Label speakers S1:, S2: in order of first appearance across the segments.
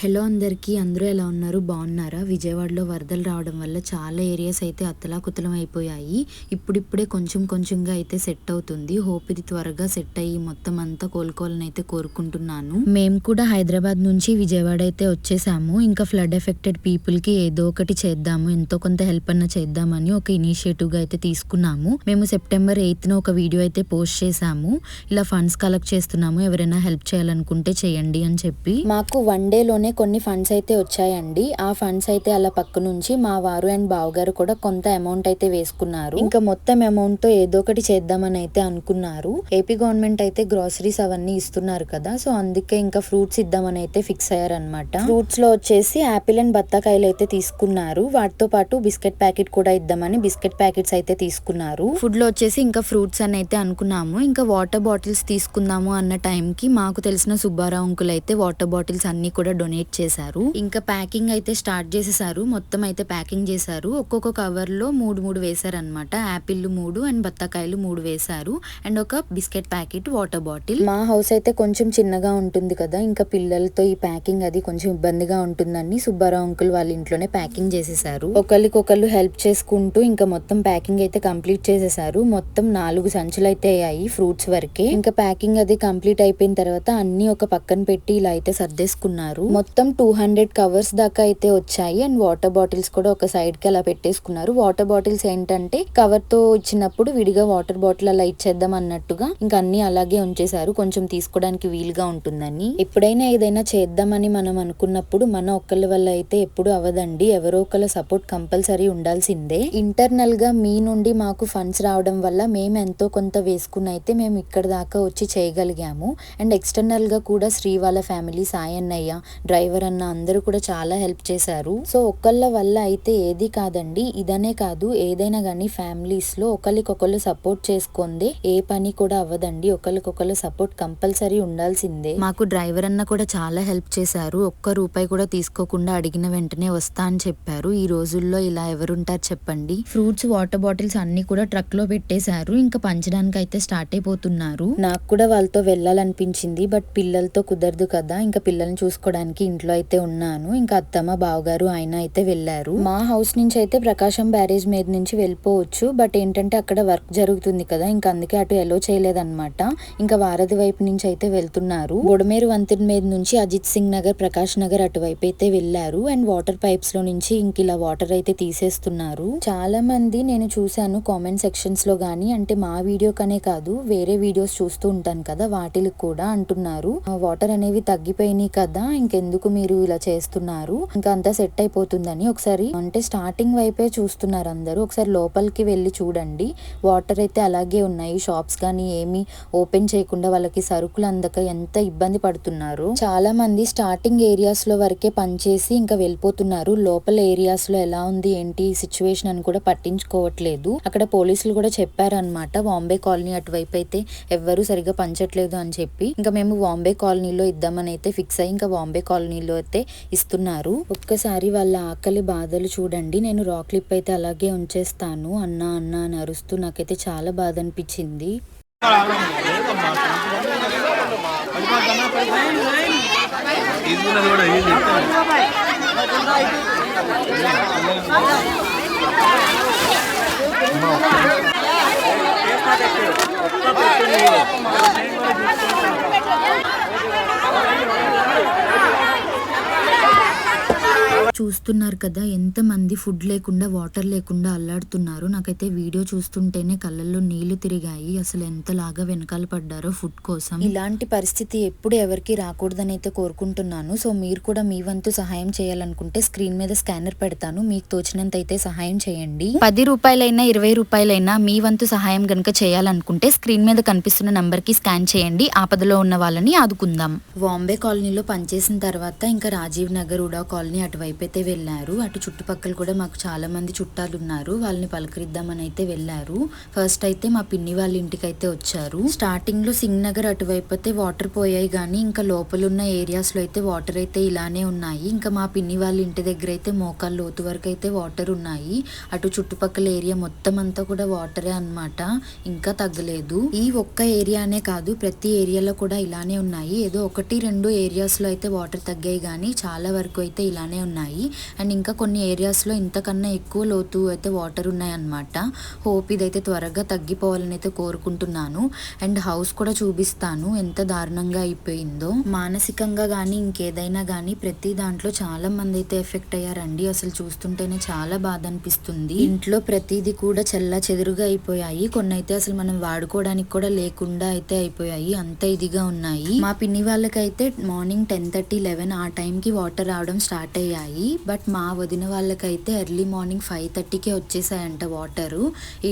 S1: Hello అందరికీ అందరూ ఎలా ఉన్నారు? బాగున్నారా? విజయవాడలో వరదలు రావడం వల్ల చాలా ఏరియాస్ అయితే అత్తలాకుతలం అయిపోయాయి. ఇప్పుడిప్పుడే కొంచెం కొంచెంగా అయితే సెట్ అవుతుంది. హోప్ ఇది త్వరగా సెట్ అయ్యి మొత్తం అంతా కోలుకోవాలని అయితే కోరుకుంటున్నాను. మేము కూడా హైదరాబాద్ నుంచి విజయవాడ అయితే వచ్చేసాము. ఇంకా ఫ్లడ్ ఎఫెక్టెడ్ పీపుల్కి ఏదో ఒకటి చేద్దాము ఎంతో కొంత హెల్ప్ అన్న చేద్దామని ఒక ఇనిషియేటివ్గా అయితే తీసుకున్నాము. మేము సెప్టెంబర్ ఎయిత్న ఒక వీడియో అయితే పోస్ట్ చేసాము ఇలా ఫండ్స్ కలెక్ట్ చేస్తున్నాము. ఎవరైనా హెల్ప్ చేయాలనుకుంటే చేయండి అని చెప్పి. మాకు వన్ డేలోనే కొన్ని ఫండ్స్ అయితే వచ్చాయండి. ఆ ఫండ్స్ అయితే అలా పక్క నుంచి మా వారు అండ్ బావగారు కూడా కొంత అమౌంట్ అయితే వేసుకున్నారు. ఇంకా మొత్తం అమౌంట్తో ఏదో ఒకటి చేద్దామని అయితే అనుకున్నారు. ఏపీ గవర్నమెంట్ అయితే గ్రాసరీస్ అవన్నీ ఇస్తున్నారు కదా సో అందుకే ఇంకా ఫ్రూట్స్ ఇద్దామని అయితే ఫిక్స్ అయ్యారనమాట ఫ్రూట్స్లో వచ్చేసి యాపిల్ అండ్ బత్తాకాయలు అయితే తీసుకున్నారు. వాటితో పాటు బిస్కెట్ ప్యాకెట్ కూడా ఇద్దామని బిస్కెట్ ప్యాకెట్స్ అయితే తీసుకున్నారు. ఫుడ్లో వచ్చేసి ఇంకా ఫ్రూట్స్ అని అయితే అనుకున్నాము. ఇంకా వాటర్ బాటిల్స్ తీసుకుందాము అన్న టైం కి మాకు తెలిసిన సుబ్బారావు అంకుల్ అయితే వాటర్ బాటిల్స్ అన్ని కూడా డొనేట్ చేశారు. ఇంకా ప్యాకింగ్ అయితే స్టార్ట్ చేసేసారు. మొత్తం అయితే ప్యాకింగ్ చేశారు. ఒక్కొక్క కవర్లో మూడు మూడు వేశారనమాట యాపిల్ మూడు అండ్ బత్తాకాయలు మూడు వేశారు. అండ్ ఒక బిస్కెట్ ప్యాకెట్ వాటర్ బాటిల్ మా హౌస్ అయితే కొంచెం చిన్నగా ఉంటుంది కదా. ఇంకా పిల్లలతో ఈ ప్యాకింగ్ అది కొంచెం ఇబ్బందిగా ఉంటుందని సుబ్బారావు అంకుల్ వాళ్ళ ఇంట్లోనే ప్యాకింగ్ చేసేసారు. ఒకరికొకళ్ళు హెల్ప్ చేసుకుంటూ ఇంకా మొత్తం ప్యాకింగ్ అయితే కంప్లీట్ చేసేసారు. మొత్తం నాలుగు సంచులు అయితే అయ్యాయి ఫ్రూట్స్ వరకే. ఇంకా ప్యాకింగ్ అది కంప్లీట్ అయిపోయిన తర్వాత అన్ని ఒక పక్కన పెట్టి ఇలా అయితే సర్దేసుకున్నారు. మొత్తం టూ హండ్రెడ్ కవర్స్ దాకా అయితే వచ్చాయి. అండ్ వాటర్ బాటిల్స్ కూడా ఒక సైడ్కి అలా పెట్టేసుకున్నారు. వాటర్ బాటిల్స్ ఏంటంటే కవర్తో ఇచ్చినప్పుడు విడిగా వాటర్ బాటిల్ అలా ఇచ్చేద్దాం అన్నట్టుగా ఇంకా అన్ని అలాగే ఉంచేశారు. కొంచెం తీసుకోవడానికి వీలుగా ఉంటుందని. ఎప్పుడైనా ఏదైనా చేద్దామని మనం అనుకున్నప్పుడు మన ఒక్కళ్ళ వల్ల అయితే ఎప్పుడు అవదండి ఎవరో ఒకళ్ళ సపోర్ట్ కంపల్సరీ ఉండాల్సిందే. ఇంటర్నల్గా మీ నుండి మాకు ఫండ్స్ రావడం వల్ల మేము ఎంతో కొంత వేసుకుని అయితే మేము ఇక్కడ దాకా వచ్చి చేయగలిగాము. అండ్ ఎక్స్టర్నల్గా కూడా శ్రీ వాళ్ళ ఫ్యామిలీ సాయన్నయ్య డ్రై డ్రైవర్ అన్న అందరూ కూడా చాలా హెల్ప్ చేశారు. సో ఒకళ్ళ వల్ల అయితే ఏది కాదండి. ఇదనే కాదు ఏదైనా కానీ ఫ్యామిలీస్లో ఒకరికొకళ్ళు సపోర్ట్ చేసుకుందే ఏ పని కూడా అవ్వదండి. ఒకరికొకళ్ళు సపోర్ట్ కంపల్సరీ ఉండాల్సిందే. మాకు డ్రైవర్ అన్న కూడా చాలా హెల్ప్ చేశారు. ఒక్క రూపాయి కూడా తీసుకోకుండా అడిగిన వెంటనే వస్తా అని చెప్పారు. ఈ రోజుల్లో ఇలా ఎవరుంటారు చెప్పండి? ఫ్రూట్స్ వాటర్ బాటిల్స్ అన్ని కూడా ట్రక్లో పెట్టేశారు. ఇంకా పంచడానికి అయితే స్టార్ట్ అయిపోతున్నారు. నాకు కూడా వాళ్ళతో వెళ్ళాలనిపించింది. బట్ పిల్లలతో కుదరదు కదా. ఇంకా పిల్లల్ని చూసుకోవడానికి ఇంట్లో అయితే ఉన్నాను. ఇంకా అత్తమ్మ బావగారు ఆయన అయితే వెళ్ళారు. మా హౌస్ నుంచి అయితే ప్రకాశం బ్యారేజ్ మీద నుంచి వెళ్ళిపోవచ్చు. బట్ ఏంటంటే అక్కడ వర్క్ జరుగుతుంది కదా ఇంకా అందుకే అటు ఎలో చేయలేదన్నమాట. ఇంకా వారధి వైపు నుంచి అయితే వెళ్తున్నారు. బొడమేరు వంతెన మీద నుంచి అజిత్ సింగ్ నగర్ ప్రకాష్ నగర్ అటువైపు అయితే వెళ్ళారు. అండ్ వాటర్ పైప్స్లో నుంచి ఇంక ఇలా వాటర్ అయితే తీసేస్తున్నారు. చాలా మంది నేను చూశాను కామెంట్ సెక్షన్స్లో గానీ అంటే మా వీడియో కనే కాదు వేరే వీడియోస్ చూస్తూ ఉంటాను కదా వాటికి కూడా అంటున్నారు. వాటర్ అనేవి తగ్గిపోయినాయి కదా ఇంకెందుకు మీరు ఇలా చేస్తున్నారు? ఇంకా అంతా సెట్ అయిపోతుందని ఒకసారి అంటే స్టార్టింగ్ వైపే చూస్తున్నారు అందరూ. ఒకసారి లోపలికి వెళ్ళి చూడండి. వాటర్ అయితే అలాగే ఉన్నాయి. షాప్స్ కానీ ఏమీ ఓపెన్ చేయకుండా వాళ్ళకి సరుకులు అందక ఎంత ఇబ్బంది పడుతున్నారు. చాలా మంది స్టార్టింగ్ ఏరియాస్లో వరకే పనిచేసి ఇంకా వెళ్ళిపోతున్నారు. లోపల ఏరియాస్లో ఎలా ఉంది ఏంటి సిచ్యువేషన్ అని కూడా పట్టించుకోవట్లేదు. అక్కడ పోలీసులు కూడా చెప్పారనమాట బాంబే కాలనీ అటువైపు అయితే ఎవ్వరూ సరిగా పంచట్లేదు అని చెప్పి. ఇంకా మేము బాంబే కాలనీలో ఇద్దామని అయితే ఫిక్స్ అయ్యి ఇంకా బాంబే కాలనీ కాలనీలో అయితే ఇస్తున్నారు. ఒక్కసారి వాళ్ళ ఆకలి బాధలు చూడండి. నేను రాక్ క్లిప్ అయితే అలాగే ఉంచేస్తాను. అన్న అన్న అని అరుస్తూ నాకైతే చాలా బాధ అనిపించింది
S2: తీసుకున్నది కూడా ఇది
S1: చూస్తున్నారు కదా ఎంత మంది ఫుడ్ లేకుండా వాటర్ లేకుండా అల్లాడుతున్నారు. నాకైతే వీడియో చూస్తుంటేనే కళ్ళల్లో నీళ్ళు తిరిగాయి. అసలు ఎంతలాగా వెనకాల పడ్డారో ఫుడ్ కోసం. ఇలాంటి పరిస్థితి ఎప్పుడు ఎవరికి రాకూడదని అయితే కోరుకుంటున్నాను. సో మీరు కూడా మీ వంతు సహాయం చేయాలనుకుంటే స్క్రీన్ మీద స్కానర్ పెడతాను. మీకు తోచినంత అయితే సహాయం చేయండి. పది రూపాయలైనా ఇరవై రూపాయలైనా మీ వంతు సహాయం గనుక చేయాలనుకుంటే స్క్రీన్ మీద కనిపిస్తున్న నంబర్కి స్కాన్ చేయండి. ఆపదలో ఉన్న వాళ్ళని ఆదుకుందాం. బాంబే కాలనీలో పనిచేసిన తర్వాత ఇంకా రాజీవ్ నగర్ ఉడా కాలనీ అటువైపు అయితే వెళ్ళారు అటు చుట్టుపక్కల కూడా మాకు చాలా మంది చుట్టాలు ఉన్నారు వాళ్ళని పలకరిద్దామని అయితే వెళ్ళారు. ఫస్ట్ అయితే మా పిన్ని వాళ్ళ ఇంటికి అయితే వచ్చారు. స్టార్టింగ్లో సింగ్ నగర్ అటువైపు అయితే వాటర్ పోయాయి కానీ ఇంకా లోపల ఉన్న ఏరియాస్లో అయితే వాటర్ అయితే ఇలానే ఉన్నాయి. ఇంకా మా పిన్ని వాళ్ళ ఇంటి దగ్గర అయితే మోకాళ్ళ లోతు వరకు అయితే వాటర్ ఉన్నాయి. అటు చుట్టుపక్కల ఏరియా మొత్తం అంతా కూడా వాటరే అన్నమాట. ఇంకా తగ్గలేదు. ఈ ఒక్క ఏరియానే కాదు ప్రతి ఏరియాలో కూడా ఇలానే ఉన్నాయి. ఏదో ఒకటి రెండు ఏరియాస్లో అయితే వాటర్ తగ్గాయి కానీ చాలా వరకు అయితే ఇలానే ఉన్నాయి. అండ్ ఇంకా కొన్ని ఏరియాస్లో ఇంతకన్నా ఎక్కువ లోతు అయితే వాటర్ ఉన్నాయన్నమాట. హోప్ ఇదైతే త్వరగా తగ్గిపోవాలని అయితే కోరుకుంటున్నాను. అండ్ హౌస్ కూడా చూపిస్తాను ఎంత దారుణంగా అయిపోయిందో. మానసికంగా కానీ ఇంకేదైనా కానీ ప్రతి దాంట్లో చాలా మంది అయితే ఎఫెక్ట్ అయ్యారండి. అసలు చూస్తుంటేనే చాలా బాధ అనిపిస్తుంది. ఇంట్లో ప్రతిదీ కూడా చెల్లా చెదురుగా అయిపోయాయి. కొన్ని అయితే అసలు మనం వాడుకోవడానికి కూడా లేకుండా అయితే అయిపోయాయి. అంత ఇదిగా ఉన్నాయి. మా పిన్ని వాళ్ళకైతే మార్నింగ్ టెన్ థర్టీ లెవెన్ ఆ టైంకి వాటర్ రావడం స్టార్ట్ అయ్యాయి. బట్ మా వదిన వాళ్ళకైతే ఎర్లీ మార్నింగ్ ఫైవ్ థర్టీకే వచ్చేసాయంట వాటర్.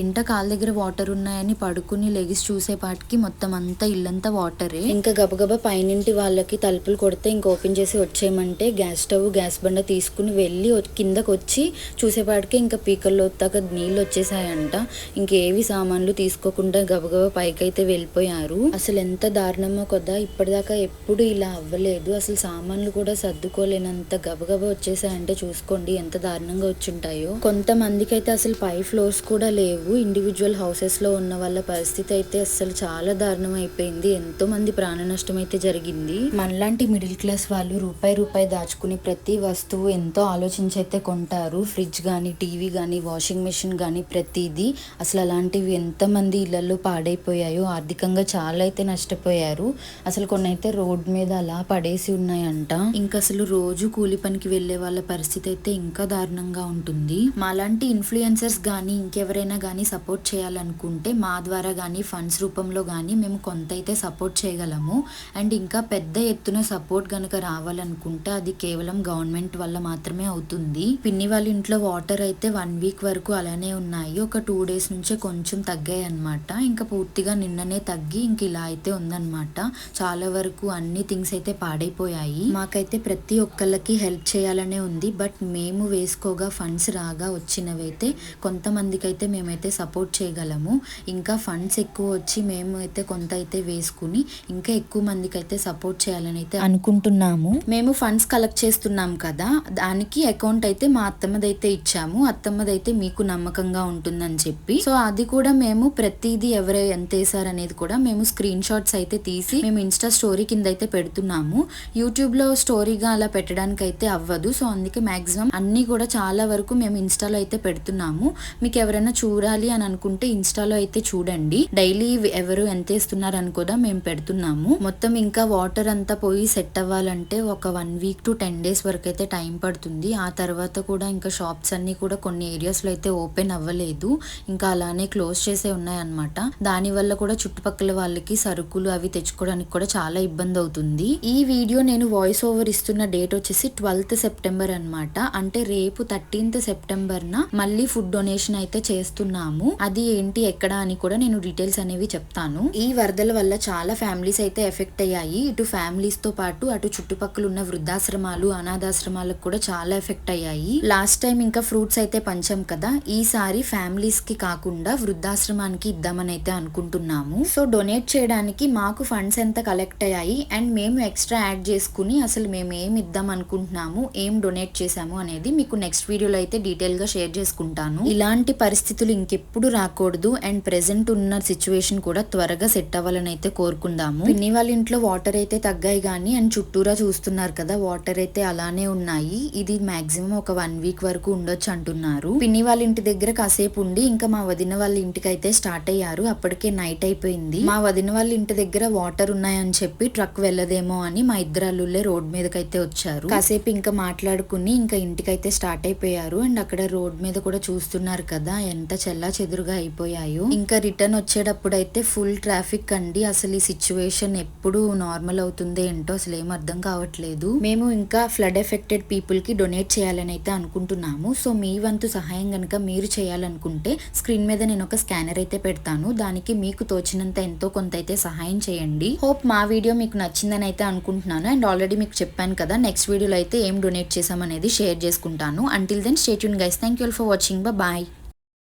S1: ఇంట కాళ్ళ దగ్గర వాటర్ ఉన్నాయని పడుకుని లెగిసి చూసేపాటికి మొత్తం అంతా ఇల్లంతా వాటరే. ఇంకా గబగబా పైనింటి వాళ్ళకి తలుపులు కొడితే ఇంకా ఓపెన్ చేసి వచ్చేయమంటే గ్యాస్ స్టవ్ గ్యాస్ బండ తీసుకుని వెళ్ళి కిందకు వచ్చి చూసేపాటికి ఇంకా పీకల్లో దాకా నీళ్ళు వచ్చేసాయంట. ఇంకేవి సామాన్లు తీసుకోకుండా గబగబా పైకైతే వెళ్ళిపోయారు. అసలు ఎంత దారుణమో కదా ఇప్పటిదాకా ఎప్పుడు ఇలా అవ్వలేదు. అసలు సామాన్లు కూడా సర్దుకోలేనంత గబగబా అంటే చూసుకోండి ఎంత దారుణంగా వచ్చుంటాయో. కొంతమందికి అయితే అసలు పై ఫ్లోర్స్ కూడా లేవు. ఇండివిజువల్ హౌసెస్లో ఉన్న వాళ్ళ పరిస్థితి అయితే అసలు చాలా దారుణం అయిపోయింది ఎంతో మంది ప్రాణ నష్టం అయితే జరిగింది. మనలాంటి మిడిల్ క్లాస్ వాళ్ళు రూపాయి రూపాయి దాచుకుని ప్రతి వస్తువు ఎంతో ఆలోచించి అయితే కొంటారు. ఫ్రిడ్జ్ కానీ టీవీ కానీ వాషింగ్ మెషిన్ కానీ ప్రతిదీ అసలు అలాంటివి ఎంతమంది ఇళ్ళలో పాడైపోయాయో ఆర్థికంగా చాలా అయితే నష్టపోయారు. అసలు కొన్ని అయితే రోడ్ మీద అలా పడేసి ఉన్నాయంట. ఇంకా అసలు రోజు కూలి పనికి వెళ్ళే వాళ్ళ వాళ్ళ పరిస్థితి అయితే ఇంకా దారుణంగా ఉంటుంది. మాలాంటి ఇన్ఫ్లుయెన్సర్స్ కానీ ఇంకెవరైనా కానీ సపోర్ట్ చేయాలనుకుంటే మా ద్వారా కానీ ఫండ్స్ రూపంలో కానీ మేము కొంత అయితే సపోర్ట్ చేయగలము. అండ్ ఇంకా పెద్ద ఎత్తున సపోర్ట్ కనుక రావాలనుకుంటే అది కేవలం గవర్నమెంట్ వల్ల మాత్రమే అవుతుంది. పిన్ని వాళ్ళ ఇంట్లో వాటర్ అయితే వన్ వీక్ వరకు అలానే ఉన్నాయి. ఒక టూ డేస్ నుంచే కొంచెం తగ్గాయి అనమాట ఇంకా పూర్తిగా నిన్ననే తగ్గి ఇంక ఇలా అయితే ఉందన్నమాట. చాలా వరకు అన్ని థింగ్స్ అయితే పాడైపోయాయి. మాకైతే ప్రతి ఒక్కళ్ళకి హెల్ప్ చేయాలనే ఉంది. బట్ మేము వేసుకోగా ఫండ్స్ రాగా వచ్చినవైతే కొంతమందికి అయితే మేమైతే సపోర్ట్ చేయగలము. ఇంకా ఫండ్స్ ఎక్కువ వచ్చి మేము అయితే కొంత అయితే వేసుకుని ఇంకా ఎక్కువ మందికి అయితే సపోర్ట్ చేయాలని అయితే అనుకుంటున్నాము. మేము ఫండ్స్ కలెక్ట్ చేస్తున్నాం కదా. దానికి అకౌంట్ అయితే మా అత్తమ్మదైతే ఇచ్చాము. అత్తమ్మదైతే మీకు నమ్మకంగా ఉంటుందని చెప్పి. సో అది కూడా మేము ప్రతిదీ ఎవరు ఎంత వేసారు అనేది కూడా మేము స్క్రీన్ షాట్స్ అయితే తీసి మేము ఇన్స్టా స్టోరీ కింద అయితే పెడుతున్నాము. యూట్యూబ్లో స్టోరీగా అలా పెట్టడానికి అయితే అవ్వదు. సో అందుకే మాక్సిమం అన్ని కూడా చాలా వరకు మేము ఇన్స్టాలో అయితే పెడుతున్నాము. మీకు ఎవరైనా చూడాలి అని అనుకుంటే ఇన్స్టాలో అయితే చూడండి. డైలీ ఎవరు ఎంత ఇస్తున్నారు అని కూడా మేము పెడుతున్నాము. మొత్తం ఇంకా వాటర్ అంతా పోయి సెట్ అవ్వాలంటే ఒక one week to ten days వరకు అయితే టైం పడుతుంది. ఆ తర్వాత కూడా ఇంకా షాప్స్ అన్ని కూడా కొన్ని ఏరియాస్లో అయితే ఓపెన్ అవ్వలేదు. ఇంకా అలానే క్లోజ్ చేసే ఉన్నాయన్నమాట. దాని వల్ల కూడా చుట్టుపక్కల వాళ్ళకి సరుకులు అవి తెచ్చుకోవడానికి కూడా చాలా ఇబ్బంది అవుతుంది. ఈ వీడియో నేను వాయిస్ ఓవర్ ఇస్తున్న డేట్ వచ్చేసి ట్వెల్త్ సెప్టెంబర్ అనమాట అంటే రేపు థర్టీన్త్ సెప్టెంబర్ న మళ్ళీ ఫుడ్ డొనేషన్ అయితే చేస్తున్నాము. అది ఏంటి ఎక్కడ అని కూడా నేను డీటెయిల్స్ అనేవి చెప్తాను. ఈ వరదల వల్ల చాలా ఫ్యామిలీస్ అయితే ఎఫెక్ట్ అయ్యాయి. ఇటు ఫ్యామిలీస్తో పాటు అటు చుట్టుపక్కల ఉన్న వృద్ధాశ్రమాలు అనాథాశ్రమాలకు కూడా చాలా ఎఫెక్ట్ అయ్యాయి. లాస్ట్ టైం ఇంకా ఫ్రూట్స్ అయితే పంచాం కదా. ఈసారి ఫ్యామిలీస్కి కాకుండా వృద్ధాశ్రమానికి ఇద్దామని అయితే అనుకుంటున్నాము. సో డొనేట్ చేయడానికి మాకు ఫండ్స్ ఎంత కలెక్ట్ అయ్యాయి? అండ్ మేము ఎక్స్ట్రా యాడ్ చేసుకుని అసలు మేము ఏమి ఇద్దాం అనుకుంటున్నాము? ఏం డొనేట్ చేశాము అనేది మీకు నెక్స్ట్ వీడియోలో అయితే డీటెయిల్గా షేర్ చేసుకుంటాను. ఇలాంటి పరిస్థితులు ఇంకెప్పుడు రాకూడదు అండ్ ప్రెసెంట్ ఉన్న సిచ్యువేషన్ కూడా త్వరగా సెట్ అవ్వాలని అయితే కోరుకుందాము. పిన్ని వాళ్ళ ఇంట్లో వాటర్ అయితే తగ్గాయి కానీ అండ్ చుట్టూరా చూస్తున్నారు కదా వాటర్ అయితే అలానే ఉన్నాయి. ఇది మాక్సిమం ఒక వన్ వీక్ వరకు ఉండొచ్చు అంటున్నారు. పిన్ని వాళ్ళ ఇంటి దగ్గర కాసేపు ఉండి ఇంకా మా వదిన వాళ్ళ ఇంటికి అయితే స్టార్ట్ అయ్యారు. అప్పటికే నైట్ అయిపోయింది. మా వదిన వాళ్ళ ఇంటి దగ్గర వాటర్ ఉన్నాయని చెప్పి ట్రక్ వెళ్ళదేమో అని మా ఇద్దరు అల్లుళ్ళే రోడ్ మీదకైతే వచ్చారు. కాసేపు ఇంకా మాట్లాడుకుని ఇంకా ఇంటికైతే స్టార్ట్ అయిపోయారు. అండ్ అక్కడ రోడ్ మీద కూడా చూస్తున్నారు కదా ఎంత చెల్లా చెదురుగా అయిపోయాయో. ఇంకా రిటర్న్ వచ్చేటప్పుడు అయితే ఫుల్ ట్రాఫిక్ అండి. అసలు ఈ సిచ్యువేషన్ ఎప్పుడు నార్మల్ అవుతుంది ఏంటో అసలు ఏం అర్థం కావట్లేదు. మేము ఇంకా ఫ్లడ్ ఎఫెక్టెడ్ పీపుల్కి డొనేట్ చేయాలని అయితే అనుకుంటున్నాము. సో మీ వంతు సహాయం కనుక మీరు చేయాలనుకుంటే స్క్రీన్ మీద నేను ఒక స్కానర్ అయితే పెడతాను. దానికి మీకు తోచినంత ఎంతో కొంత అయితే సహాయం చేయండి. హోప్ మా వీడియో మీకు నచ్చిందని అయితే అనుకుంటున్నాను. అండ్ ఆల్రెడీ మీకు చెప్పాను కదా నెక్స్ట్ వీడియోలో అయితే ఏం డొనేట్ చేసి చేసామనేది షేర్ చేసుకుంటాను. Until then stay tuned guys thank you all for watching bye